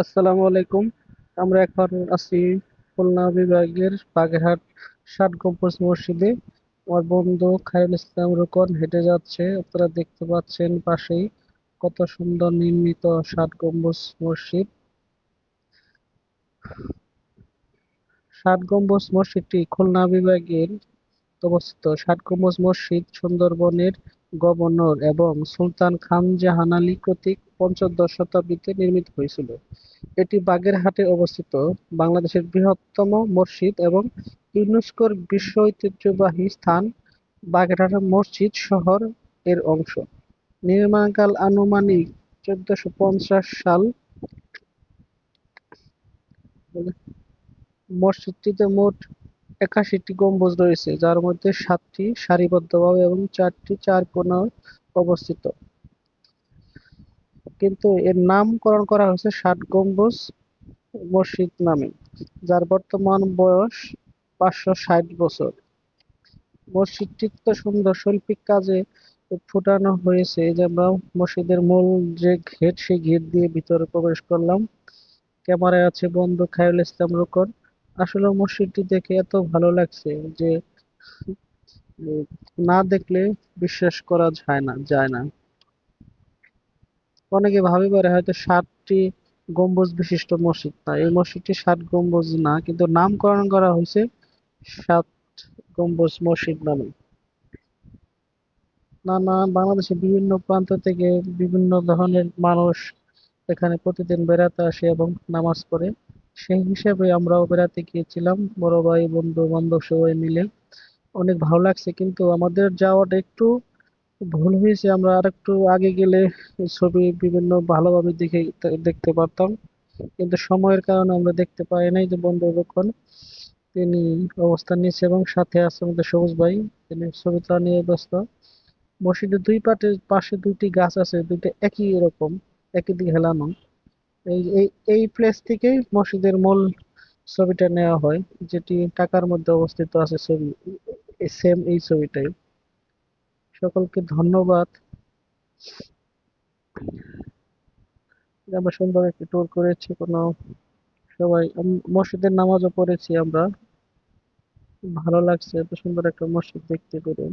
আসসালামু আলাইকুম। আমরা এখন আছি খুলনা বিভাগের বাগেরহাট ষাট গম্বুজ মসজিদে। আমার বন্ধু খায়রুল ইসলাম রুকন হেঁটে যাচ্ছে। আপনারা দেখতে পাচ্ছেন পাশেই কত সুন্দর নির্মিত ষাট গম্বুজ মসজিদ। ষাট গম্বুজ মসজিদটি খুলনা বিভাগের অবস্থিত। ষাট গম্বুজ মসজিদ সুন্দরবনের গভর্নর এবং সুলতান খান জাহান আলী কর্তৃক পঞ্চদশ শতাব্দীতে নির্মিত হয়েছিল। এটি বাগেরহাটে অবস্থিত বাংলাদেশের বৃহত্তম মসজিদ এবং ইউনেস্কোর বিশ্ব ঐতিহ্যবাহী স্থান বাগেরহাট মসজিদ শহর এর অংশ। নির্মাণকাল আনুমানিক চোদ্দশো পঞ্চাশ সাল। মসজিদটিতে মোট একাশিটি গম্বুজ রয়েছে, যার মধ্যে সাতটি সারিবদ্ধভাবে এবং চারটি চার কোণায় অবস্থিত। কিন্তু এর নামকরণ করা হয়েছে ষাট গম্বুজ মসজিদ নামে, যার বর্তমান বয়স পাঁচশো ষাট বছর। মসজিদটি তো সুন্দর শৈল্পিক কাজে ফুটানো হয়েছে যে আমরা মসজিদের মূল যে ঘেট, সেই ঘেট দিয়ে ভিতরে প্রবেশ করলাম। ক্যামেরায় আছে বন্ধু খায়রুল ইসলাম রুকন। আসলে মসজিদটি দেখে এত ভালো লাগছে যে না দেখলে বিশ্বাস করা যায় না যায় না। অনেকে ভাবি পারে হয়তো ষাটটি গম্বুজ বিশিষ্ট মসজিদ না। এই মসজিদটি ষাট গম্বুজ না, কিন্তু নামকরণ করা হয়েছে সাত গম্বুজ মসজিদ নামে। নানা বাংলাদেশের বিভিন্ন প্রান্ত থেকে বিভিন্ন ধরনের মানুষ এখানে প্রতিদিন বেড়াতে আসে এবং নামাজ পড়ে। সেই হিসেবে আমরাও বেড়াতে গিয়েছিলাম। বড় ভাই, বন্ধু, বান্ধব সবাই মিলে। অনেক ভালো লাগছে, কিন্তু আমাদের যাওয়াটা একটু ভুল হয়েছে। আমরা আর একটু আগে গেলে ছবি বিভিন্ন ভালোভাবে দেখে দেখতে পারতাম। কিন্তু সময়ের কারণে আমরা দেখতে পাই নাই যে বন্ধু যখন তিনি অবস্থান নিয়েছে এবং সাথে আছে আমাদের সবুজ ভাই। তিনি ছবি তোলা নিয়ে ব্যস্ত। মসজিদের দুই পাটে, পাশে দুইটি গাছ আছে, দুইটা একই রকম, একই দিকে হেলানো। এই এই এই প্লেস থেকেই মসজিদের মূল ছবিটা নেওয়া হয়, যেটি টাকার মধ্যে অবস্থিত আছে ছবি সেম এই ছবিটাই। সকলকে ধন্যবাদ। আমরা সুন্দর একটি ট্যুর করেছি, কোনো সবাই মসজিদের নামাজও পড়েছি আমরা। ভালো লাগছে, এত সুন্দর একটা মসজিদ দেখতে পেরে।